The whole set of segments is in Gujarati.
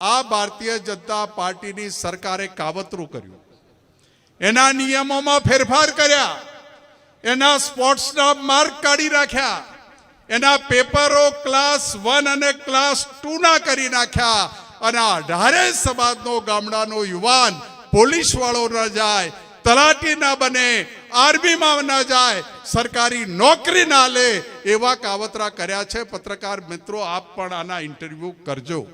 આ ભારતીય જનતા પાર્ટીની સરકારે કાવતરું કર્યું. એના નિયમોમાં ફેરફાર કર્યા. એના સ્પોર્ટ્સના માર્ક કાઢી નાખ્યા. એના પેપરો ક્લાસ વન અને ક્લાસ ટુ ના કરી નાખ્યા. અને અઢારે સમાજનો ગામડાનો યુવાન પોલીસ વાળો ન જાય, તલાટી ના બને આર્મીમાં ન જાય, સરકારી નોકરી ના લે એવા કાવતરા કર્યા છે. પત્રકાર મિત્રો, આપ પણ આના ઇન્ટરવ્યુ કરજો.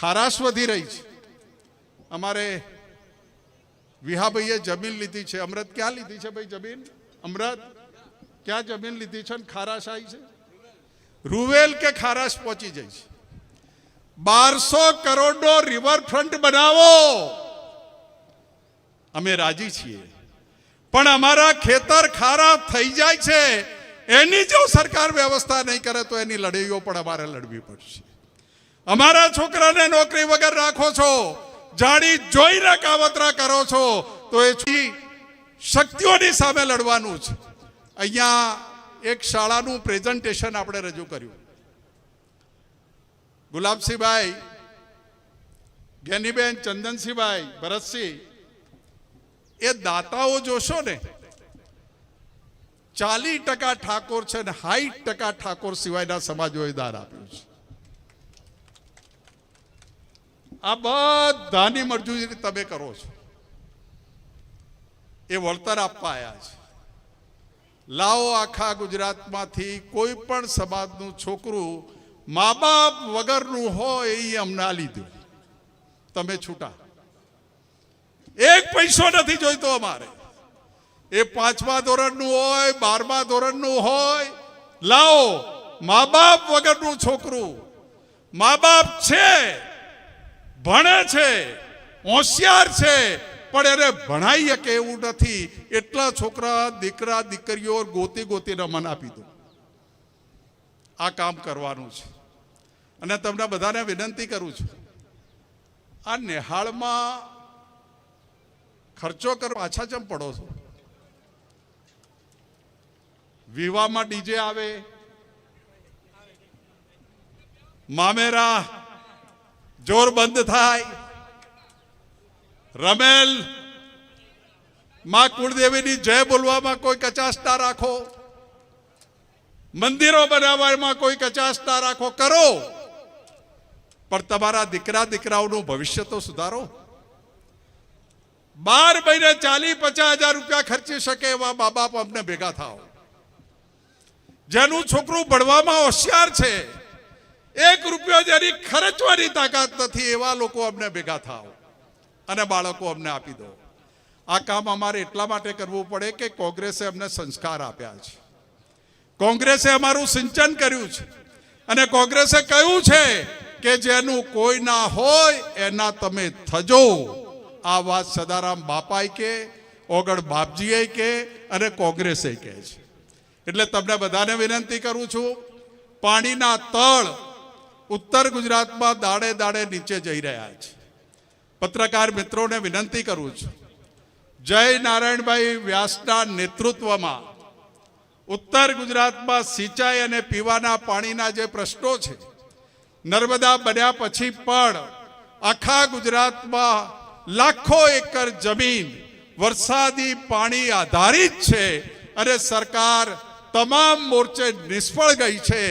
ખારાશ વધી રહી છે. અમારે વિહાભાઈએ જમીન લીધી છે. અમૃત ક્યાં લીધી છે ભાઈ જમીન? અમૃત? ક્યાં જમીન લીધી છે ને ખારાશ આવી છે? રૂવેલ કે ખારાશ પહોંચી જાય છે. બારસો કરોડનો રિવરફ્રન્ટ બનાવો. અમે રાજી છીએ. પણ અમારા ખેતર ખારા થઈ જાય છે. એની જો સરકાર વ્યવસ્થા નહીં કરે તો એની લડાઈઓ પણ અમારે લડવી પડશે. અમારા છોકરાને નોકરી વગર રાખો છો જાણી જોઈને કાવતરા કરો છો, તો એ શક્તિઓની સામે લડવાનું છે. અહીંયા એક શાળાનું પ્રેઝન્ટેશન આપણે રજૂ કર્યું. ગુલાબસિંહભાઈ જ્ઞાનીબેન ચંદનસિંહભાઈ, ભરતસિંહ, એ દાતાઓ જોશો ને ચાલી ટકા ઠાકોર છે ને સાઠ ટકા ઠાકોર સિવાયના સમાજોએ દાન આપ્યું છે. આ બધાની મરજૂરી તમે કરો છો. એ વળતર આપવા આવ્યા છે. લાવો આખા ગુજરાતમાંથી કોઈ પણ સમાજનું છોકરું મા બાપ વગરનું હોય એ અમને લીધું. તમે છૂટા. એક પૈસો નથી જોઈતો અમારે. એ પાંચમા ધોરણનું હોય, બારમા ધોરણનું હોય, લાવો મા બાપ વગરનું છોકરું. મા બાપ છે. ભણે છે, હોશિયાર છે, પણ એને ભણાઈ શકે એવું નથી. એટલા છોકરા, દીકરા, દીકરીઓ ગોતી ગોતીને મન આપી દો. આ કામ કરવાનું છે. અને તમને બધાને વિનંતી કરું છું, આ નિહાળમાં ખર્ચો કરો, પાછા ચમ પડો છો? વિવાહમાં ડીજે આવે, મામેરા જોર બંધ થાય. રમેલ, માં કુળદેવીની જય બોલવામાં કોઈ કચાસતા રાખો. મંદિરો બનાવવામાં કોઈ કચાસતા રાખો. કરો. પણ તમારા દીકરા, દીકરાઓનું ભવિષ્ય તો સુધારો. બાર મહિને ચાલી પચાસ હજાર રૂપિયા ખર્ચી શકે એવા મા બાપ અમને ભેગા થાઓ. જેનું છોકરું ભણવામાં હોશિયાર છે એક રૂપિયો જેની ખર્ચવાની તાકાત નથી, એવા લોકો અમને ભેગા થાવ અને બાળકો અમને આપી દો. આ કામ અમારે એટલા માટે કરવું પડે કે કોંગ્રેસે અમને સંસ્કાર આપ્યા છે. કોંગ્રેસે અમારું સિંચન કર્યું છે અને કોંગ્રેસે કહ્યું છે કે જેનું કોઈ ના હોય, એના તમે થજો. આ વાત સદારામ બાપાએ કે ઓગળ બાપજીએ કે અને કોંગ્રેસે કહે છે. એટલે તમને બધાને વિનંતી કરું છું, પાણીના તળ ઉત્તર ગુજરાતમાં દાડે દાડે નીચે જઈ રહ્યા છે. પત્રકાર મિત્રોને વિનંતી કરું છું. જય નારાયણભાઈ વ્યાસના નેતૃત્વમાં ઉત્તર ગુજરાતમાં સિંચાઈ અને પીવાના પાણીના જે પ્રશ્નો છે, નર્મદા બન્યા પછી પણ આખા ગુજરાતમાં લાખો એકર જમીન વરસાદી પાણી આધારિત છે અને સરકાર તમામ મોરચે નિષ્ફળ ગઈ છે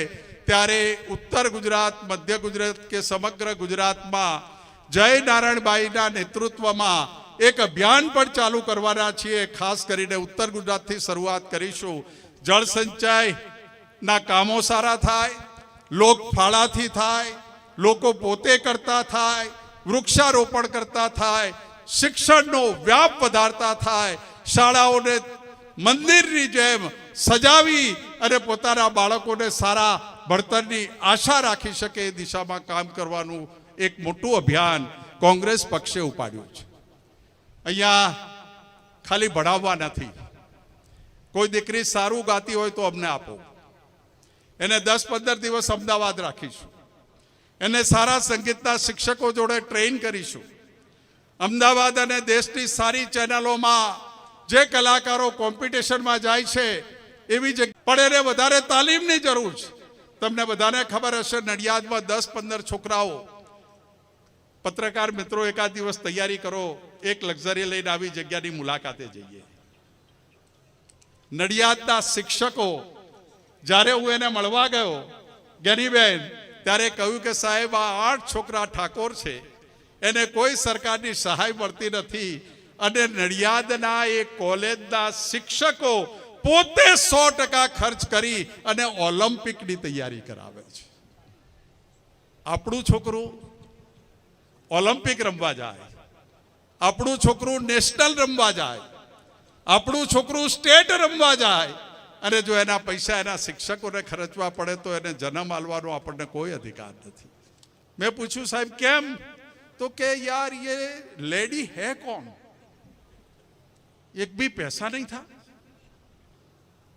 ત્યારે ઉત્તર ગુજરાત, મધ્ય ગુજરાત કે સમગ્ર ગુજરાતમાં જય નારાયણભાઈના નેતૃત્વમાં એક અભિયાન પણ ચાલુ કરવાના છીએ. ખાસ કરીને ઉત્તર ગુજરાતથી શરૂઆત કરીશું. જળ સંચયના કામો સારા થાય, લોક ફાળાથી થાય, લોકો પોતે કરતા થાય, વૃક્ષારોપણ કરતા થાય, શિક્ષણનો વ્યાપ વધારતા થાય, શાળાઓને મંદિરની જેમ સજાવી અને પોતાના બાળકોને સારા ભણતરની આશા રાખી શકે એ દિશામાં કામ કરવાનું એક મોટું અભિયાન કોંગ્રેસ પક્ષે ઉપાડ્યું છે. અહીંયા ખાલી ભણાવવા નથી. કોઈ દીકરી સારું ગાતી હોય તો અમને આપો. એને દસ પંદર દિવસ અમદાવાદ રાખીશું. એને સારા સંગીતના શિક્ષકો જોડે ટ્રેન કરીશું. અમદાવાદ અને દેશની સારી ચેનલોમાં જે કલાકારો કોમ્પિટિશનમાં જાય છે, એવી જગ્યા પણ એને વધારે તાલીમની જરૂર છે. તમને બધાને ખબર હશે, નડિયાદમાં દસ પંદર છોકરાઓ પત્રકાર મિત્રો એકાદ દિવસ તૈયારી કરો, એક લક્ઝરી લઈને આવી જગ્યાની મુલાકાતે જઈએ. નડિયાદના શિક્ષકો, જ્યારે હું એને મળવા ગયો, ગેનીબેન, ત્યારે કહ્યું કે સાહેબ, આ આઠ છોકરા ઠાકોર છે, એને કોઈ સરકારની સહાય મળતી નથી, અને નડિયાદના એ કોલેજના શિક્ષકો પોતે સો ટકા ખર્ચ કરી અને ઓલિમ્પિકની તૈયારી કરાવે છે. આપણું છોકરું ઓલિમ્પિક રમવા જાય. આપણું છોકરું નેશનલ રમવા જાય. આપણું છોકરું સ્ટેટ રમવા જાય. અને જો એના પૈસા એના શિક્ષકોને ખર્ચવા પડે તો એને જન્મ આલવાનો આપણને કોઈ અધિકાર નથી. મેં પૂછ્યું, સાહેબ, કેમ? તો કે, યાર એ લેડી હે કોણ? એક બી પૈસા નહીં થાય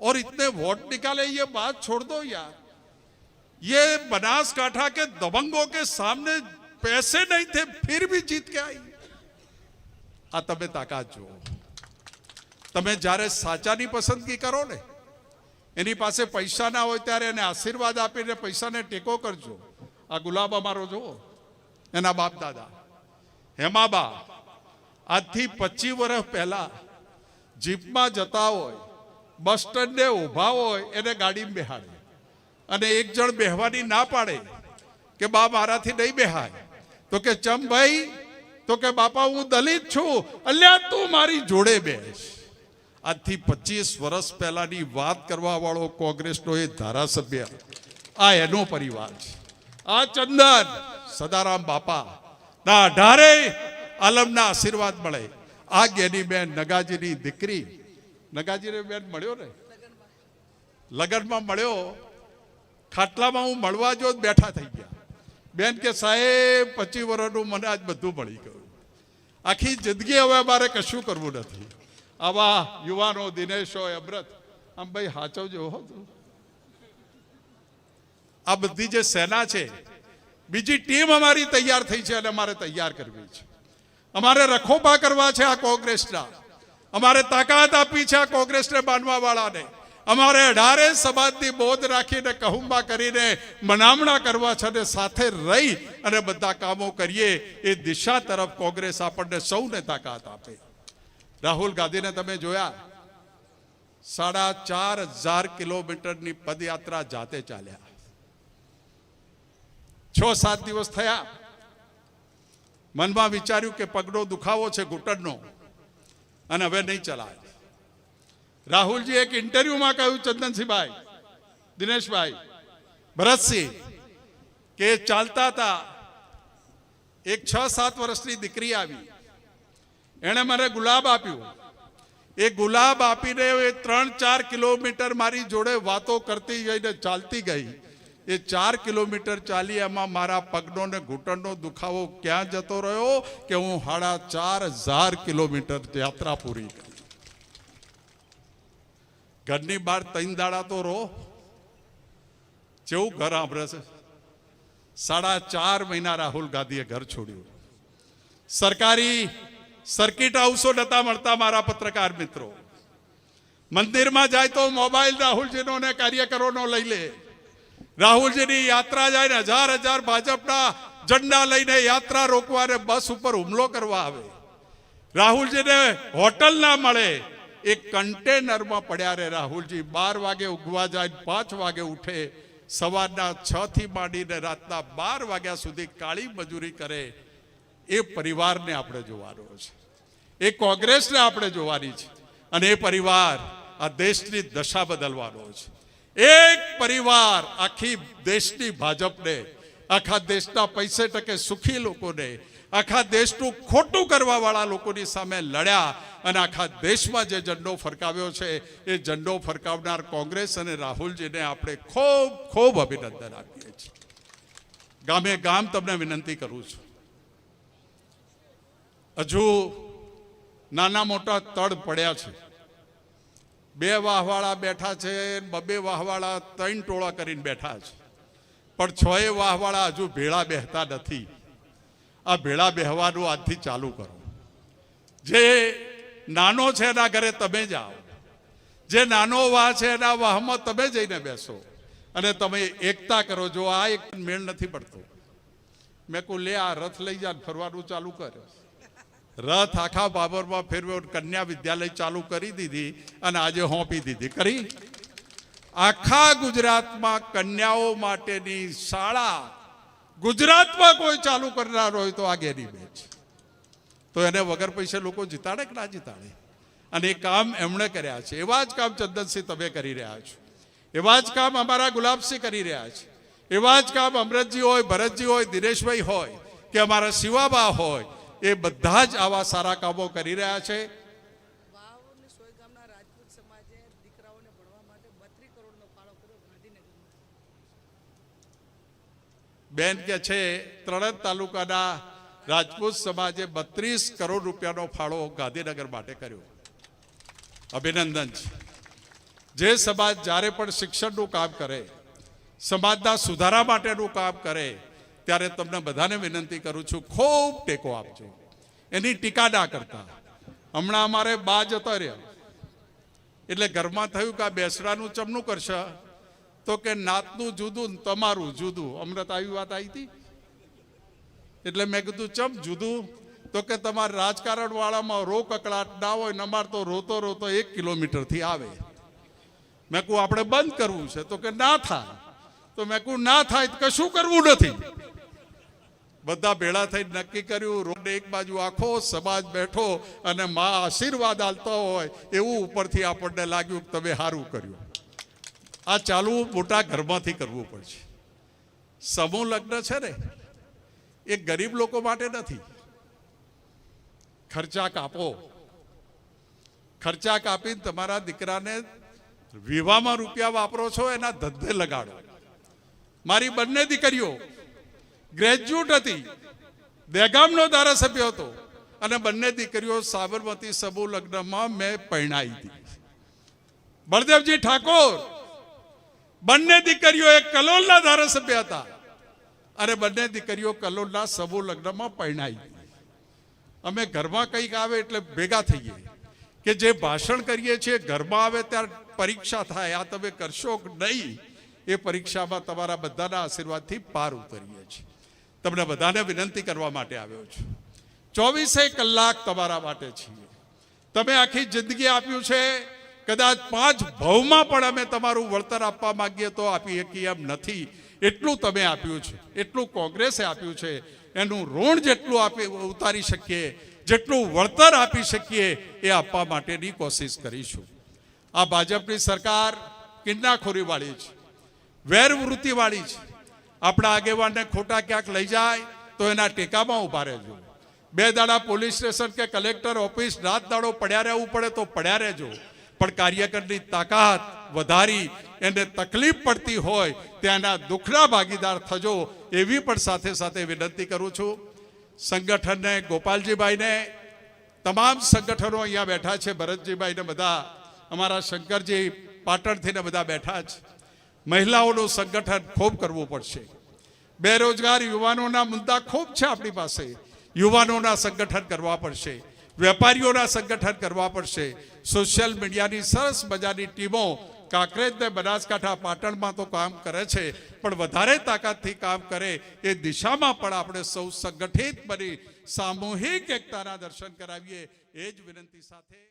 और इतने वोट निकाले ये बात छोड़ दो यार ये बनासकाठा के दबंगों के सामने पैसे नहीं थे फिर भी जीत के आई આ તમે તાકાત જુઓ તમે જ્યારે સાચાની પસંદગી કરો ને એની પાસે પૈસા ના હોય ત્યારે એને આશીર્વાદ આપીને પૈસાને ટેકો કરજો આ ગુલાબ અમારો જુઓ એના બાપ દાદા હેમાબા આજથી પચીસ વર્ષ પહેલા જીપમાં જતા હોય બસ સ્ટેન્ડે ઊભા હોય એને ગાડીમાં બેહાડે. અને એક જણ બેહવાની ના પાડે કે બા મારાથી નહીં બેહાય. તો કે, ચમ ભાઈ? તો કે, બાપા, હું દલિત છું. અલ્યા, તું મારી જોડે બેસ. આજથી પચીસ વર્ષ પહેલાની વાત કરવા વાળો કોંગ્રેસનો એ ધારાસભ્ય. આ એનો પરિવાર છે. આ ચંદન, સદારામ બાપા. ના અઢારે આલમના આશીર્વાદ મળે. આ બેન નગાજીની દીકરી નગાજીને બેન મળ્યો ને? લગનમાં મળ્યો, ખાટલામાં હું મળવા જો બેઠા થઈ ગયા. બેન કે, સાહેબ, પચીસ વર્ષનું મને આજ બધું મળી ગયું. આખી જિંદગી હવે મારે કશું કરવું નથી. આવા યુવાનો દિનેશો હોય આમ ભાઈ હાચવજો હો તું. આ બધી જે સેના છે, બીજી ટીમ અમારી તૈયાર થઈ છે અને અમારે તૈયાર કરવી છે. અમારે રખોપા કરવા છે આ કોંગ્રેસના. અમારે તાકાત આપી છે આ કોંગ્રેસને બાંધવા વાળાને અમારે અઢારે સમાજની બોધ રાખીને કહુંબા કરીને મનામણા કરવા છે અને સાથે રહી અને બધા કામો કરીએ એ દિશા તરફ કોંગ્રેસ આપણને સૌને તાકાત આપે. રાહુલ ગાંધીને તમે જોયા? સાડા ચાર હજાર કિલોમીટરની પદયાત્રા જાતે ચાલ્યા. છ સાત દિવસ થયા. મનમાં વિચાર્યું કે પગનો દુખાવો છે ઘૂંટણનો. અને હવે નહીં ચલાય. રાહુલજી એક ઇન્ટરવ્યુમાં કહ્યું, ચંદનસિંહભાઈ, દિનેશભાઈ, ભરતસિંહ, કે ચાલતા હતા, એક છ સાત વર્ષની દીકરી આવી. એણે મને ગુલાબ આપ્યું. એ ગુલાબ આપીને એ ત્રણ ચાર કિલોમીટર મારી જોડે વાતો કરતી જઈને ચાલતી ગઈ. એ ચાર કિલોમીટર ચાલી એમાં મારા પગનો ને ઘૂંટણનો દુખાવો ક્યાં જતો રહ્યો કે હું સાડા ચાર હજાર કિલોમીટર યાત્રા પૂરી. કરી ઘરની બહાર ત્રણ દાડા તો રહો. જેવું ઘર આંભળે છે. સાડા ચાર મહિના રાહુલ ગાંધીએ ઘર છોડ્યું. સરકારી સર્કિટ હાઉસો નતા મળતા મારા પત્રકાર મિત્રો. મંદિરમાં જાય તો મોબાઈલ રાહુલજીનો ને કાર્યકરોનો લઈ લે. રાહુલજીની યાત્રા જાય ને હજાર હજાર ભાજપના ઝંડા લઈને યાત્રા રોકવા અને બસ ઉપર હુમલો કરવા આવે. રાહુલજીને હોટલ ના મળે, એ કન્ટેનરમાં પડ્યા રે રાહુલજી. બાર વાગે ઉગવા જાય, પાંચ વાગે ઉઠે, સવારના છ થી માંડીને રાતના બાર વાગ્યા સુધી કાળી મજૂરી કરે. એ પરિવારને આપણે જોવાનો છે. એ કોંગ્રેસને આપણે જોવાની છે. અને એ પરિવાર આ દેશની દશા બદલવાનો છે. એક પરિવાર આખી દેશની ભાજપને, આખા દેશના પૈસે ટકે સુખી લોકોને, આખા દેશનું ખોટું કરવા વાળા લોકોની સામે લડ્યા અને આખા દેશમાં જે ઝંડો ફરકાવ્યો છે, એ ઝંડો ફરકાવનાર કોંગ્રેસ અને રાહુલજીને આપણે ખૂબ ખૂબ અભિનંદન આપીએ છીએ. ગામે ગામ તમને વિનંતી કરું છું. હજુ નાના મોટા તડ પડ્યા છે. બે વાહવાળા બેઠા છે બબે વાહવાળા ત્રણ ટોળા કરીને બેઠા છે. પણ છ એ વાહવાળા હજુ ભેળા બેહતા નથી. આ ભેળા બેહવાનું આજથી ચાલુ કરો. જે નાનો છે એના ઘરે તમે જાઓ જે નાનો વાહ છે એના વાહમાં તમે જઈને બેસો. અને તમે એકતા કરો. જો આ એક મેળ નથી પડતો. મેં કહું લે, આ રથ લઈ જા ફરવાનું ચાલુ કર્યો. રથ આખા બાબરમાં ફેરવ્યો કન્યા વિદ્યાલય ચાલુ કરી દીધી અને આજે હોંપી દીધી. કરી? આખા ગુજરાતમાં કન્યાઓ માટેની શાળા ગુજરાતમાં કોઈ ચાલુ કરનાર હોય તો આગેની બેચ. તો એને વગર પૈસે લોકો જીતાડે કે ના જીતાડે? અને એ કામ એમણે કર્યા છે. એવા જ કામ ચંદનસિંહ તમે કરી રહ્યા છો. એવા જ કામ અમારા ગુલાબસિંહ કરી રહ્યા છે. એવા જ કામ અમરતજી હોય, ભરતજી હોય, દિનેશભાઈ હોય, કે અમારા શિવાબા હોય એ બધા જ આવા સારા કામો કરી રહ્યા છે. બેન કે છે ત્રણ તાલુકાના રાજપૂત સમાજે બત્રીસ કરોડ રૂપિયાનો ફાળો ગાંધીનગર માટે કર્યો. અભિનંદન છે. જે સમાજ જ્યારે પણ શિક્ષણનું કામ કરે સમાજના સુધારા માટેનું કામ કરે ત્યારે તમને બધાને વિનંતી કરું છું, ખૂબ ટેકો આપજો. એની ટીકા ના કરતા. હમણાં અમારે બા જતા રહ્યા એટલે ઘરમાં થયું કે આ બેસડાનું ચમનું કરશે. તો કે નાતનું જુદું તમારું જુદું. અમૃત આવી વાત આવી હતી? એટલે મેં કીધું, ચમ જુદું? તો કે તમારા રાજકારણ વાળામાં રો કકડાટ ના હોય ને અમારે તો રોતો રોતો એક કિલોમીટરથી આવે. મેં કહું આપણે બંધ કરવું છે. તો કે, ના થાય. તો મેં કહું ના થાય કશું કરવું નથી. બધા ભેળા થઈ નક્કી કર્યું, રોડ એક બાજુ આખો સમાજ બેઠો અને માં આશીર્વાદ આલતો હોય એવું ઉપરથી આપણને લાગ્યું તમે સારું કર્યું. આ ચાલવું મોટા ઘરમાંથી કરવું પડશે. સમૂહ લગ્ન છે ને, એ ગરીબ લોકો માટે નથી. ખર્ચા કાપો. ખર્ચા કાપીને તમારા દીકરાને વિવાહમાં રૂપિયા વાપરો છો, એના ધંધે લગાડો. મારી બંને દીકરીઓ ગ્રેજ્યુએટ હતી. દહેગામનો ધારાસભ્ય હતો. અને બંને દીકરીઓ સાબરમતી સબુ લગ્નમાં મેં પરણાવી હતી. બળદેવજી ઠાકોર, બંને દીકરીઓ એક કલોલના ધારાસભ્ય હતા. અને બંને દીકરીઓ કલોલના સબુ લગ્નમાં પરણાવી અમે ઘરમાં કંઈક આવે એટલે ભેગા થઈએ. કે જે ભાષણ કરીએ છીએ, ઘરમાં આવે ત્યારે પરીક્ષા થાય. આ તમે કરશો નહીં, એ પરીક્ષામાં તમારા બધાના આશીર્વાદથી પાર ઉતરીએ છીએ. તમને બધાને વિનંતી કરવા માટે આવ્યો છું. ચોવીસે કલાક તમારા માટે છીએ. તમે આખી જિંદગી આપ્યું છે. કદાચ પાંચ ભાવમાં પણ અમે તમારું વળતર આપવા માંગીએ તો આપી શકીએ એમ નથી. એટલું તમે આપ્યું છે. એટલું કોંગ્રેસે આપ્યું છે. એનું ઋણ જેટલું આપી ઉતારી શકીએ, જેટલું વળતર આપી શકીએ એ આપવા માટેની કોશિશ કરીશું. આ ભાજપની સરકાર કિન્નાખોરીવાળી છે. વેરવૃત્તિવાળી છે. આપણા આગેવાનને ખોટા ક્યાંક લઈ જાય તો એના ટેકામાં ઊભા રહેજો. બે દાડા પોલીસ સ્ટેશન કે કલેક્ટર ઓફિસ રાત દાડો પડ્યા રહેવું પડે તો પડ્યા રહેજો. પણ કાર્યકરની તાકાત વધારી, એને તકલીફ પડતી હોય ત્યાંના દુઃખના ભાગીદાર થજો એવી પણ સાથે સાથે વિનંતી કરું છું. સંગઠનને, ગોપાલજીભાઈને, તમામ સંગઠનો અહીંયા બેઠા છે, ભરતજીભાઈને બધા, અમારા શંકરજી પાટણથી ને બધા બેઠા છે મહિલાઓનું સંગઠન ખૂબ કરવું પડશે. બેરોજગાર યુવાનોના મુદ્દા ખૂબ છે આપણી પાસે. યુવાનોના સંગઠન કરવા પડશે. વેપારીઓના સંગઠન કરવા પડશે. સોશિયલ મીડિયાની સરસ મજાની ટીમો કાંકરેજ ને બનાસકાંઠા પાટણમાં તો કામ કરે છે, પણ વધારે તાકાતથી કામ કરે એ દિશામાં પણ આપણે સૌ સંગઠિત બની સામૂહિક એકતાના દર્શન કરાવીએ. એ જ વિનંતી સાથે